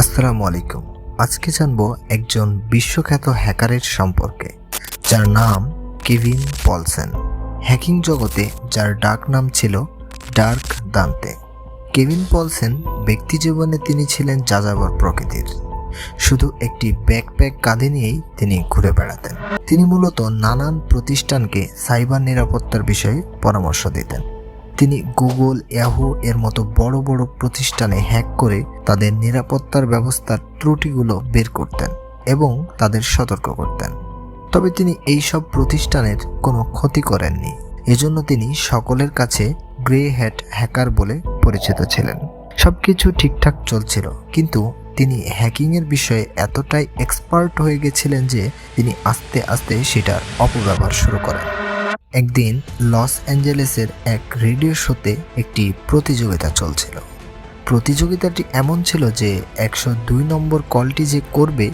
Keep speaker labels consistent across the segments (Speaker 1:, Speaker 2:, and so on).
Speaker 1: আসসালামু আলাইকুম। আজকে জানব একজন বিশ্বখ্যাত হ্যাকারের সম্পর্কে, যার নাম কেভিন পলসেন। হ্যাকিং জগতে যার ডাক নাম ছিল ডার্ক দান্তে। কেভিন পলসেন ব্যক্তি জীবনে তিনি ছিলেন যাযাবর প্রকৃতির। শুধু একটি ব্যাকপ্যাক কাঁধে নিয়েই তিনি ঘুরে বেড়াতেন। তিনি মূলত নানান প্রতিষ্ঠানকে সাইবার নিরাপত্তার বিষয়ে পরামর্শ দিতেন। তিনি গুগল, ইয়াহু এর মতো বড় বড় প্রতিষ্ঠানে হ্যাক করে তাদের নিরাপত্তার ব্যবস্থার ত্রুটিগুলো বের করতেন এবং তাদের সতর্ক করতেন। তবে তিনি এই সব প্রতিষ্ঠানের কোনো ক্ষতি করেননি। এজন্য তিনি সকলের কাছে গ্রে হ্যাট হ্যাকার বলে পরিচিত ছিলেন। সব কিছু ঠিকঠাক চলছিল, কিন্তু তিনি হ্যাকিংয়ের বিষয়ে এতটাই এক্সপার্ট হয়ে গেছিলেন যে তিনি আস্তে আস্তে সেটার অপব্যবহার শুরু করেন। একদিন লস অ্যাঞ্জেলেসের এক রেডিও শোতে একটি প্রতিযোগিতা চলছিল। প্রতিযোগিতাটি এমন ছিল যে একশো দুই নম্বর কলটি যে করবে,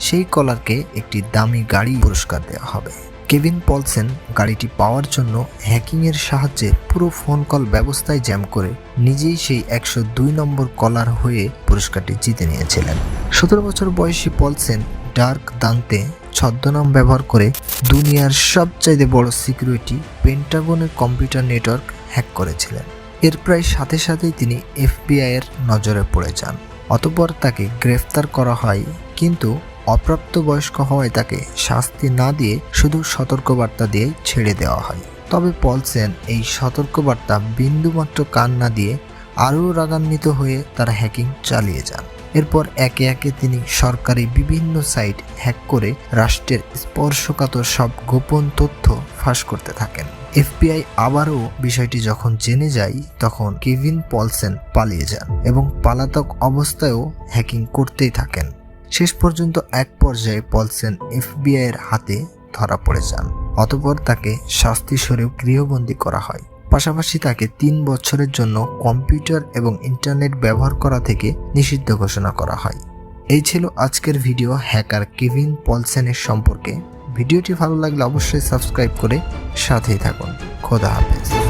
Speaker 1: সেই কলারকে একটি দামি গাড়ি পুরস্কার দেওয়া হবে। কেভিন পলসেন গাড়িটি পাওয়ার জন্য হ্যাকিংয়ের সাহায্যে পুরো ফোন কল ব্যবস্থায় জ্যাম করে নিজেই সেই একশো দুই নম্বর কলার হয়ে পুরস্কারটি জিতে নিয়েছিলেন। সতেরো বছর বয়সী পলসেন ডার্ক দান্তে ছদ্মনাম ব্যবহার করে দুনিয়ার সবচাইতে বড় সিকিউরিটি পেন্টাগনের কম্পিউটার নেটওয়ার্ক হ্যাক করেছিলেন। এর প্রায় সাথে সাথেই তিনি এফবিআই এর নজরে পড়ে যান। অতপর তাকে গ্রেফতার করা হয়, কিন্তু অপ্রাপ্তবয়স্ক হওয়ায় তাকে শাস্তি না দিয়ে শুধু সতর্কবার্তা দিয়ে ছেড়ে দেওয়া হয়। তবে পলসেন এই সতর্কবার্তা বিন্দুমাত্র কান না দিয়ে আরও রাগান্বিত হয়ে তার হ্যাকিং চালিয়ে যান। এরপর একে একে তিনি সরকারি বিভিন্ন সাইট হ্যাক করে রাষ্ট্রের স্পর্শকাতর সব গোপন তথ্য ফাঁস করতে থাকেন। এফবিআই আবারও বিষয়টি যখন জেনে যায়, তখন কেভিন পলসেন পালিয়ে যান এবং পালাতক অবস্থায়ও হ্যাকিং করতেই থাকেন। শেষ পর্যন্ত এক পর্যায়ে পলসেন এফবিআই এর হাতে ধরা পড়ে যান, অতপর তাকে শাস্তি স্বরূপ গৃহবন্দী করা হয়। পাশাপাশি তাকে তিন বছরের জন্য কম্পিউটার এবং ইন্টারনেট ব্যবহার করা থেকে নিষিদ্ধ ঘোষণা করা হয়। এই ছিল আজকের ভিডিও হ্যাকার কেভিন পলসেনের সম্পর্কে। ভিডিওটি ভালো লাগলে অবশ্যই সাবস্ক্রাইব করে সাথেই থাকুন। খোদা হাফেজ।